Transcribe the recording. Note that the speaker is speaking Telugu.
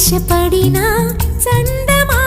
ఆశపడినా చందమా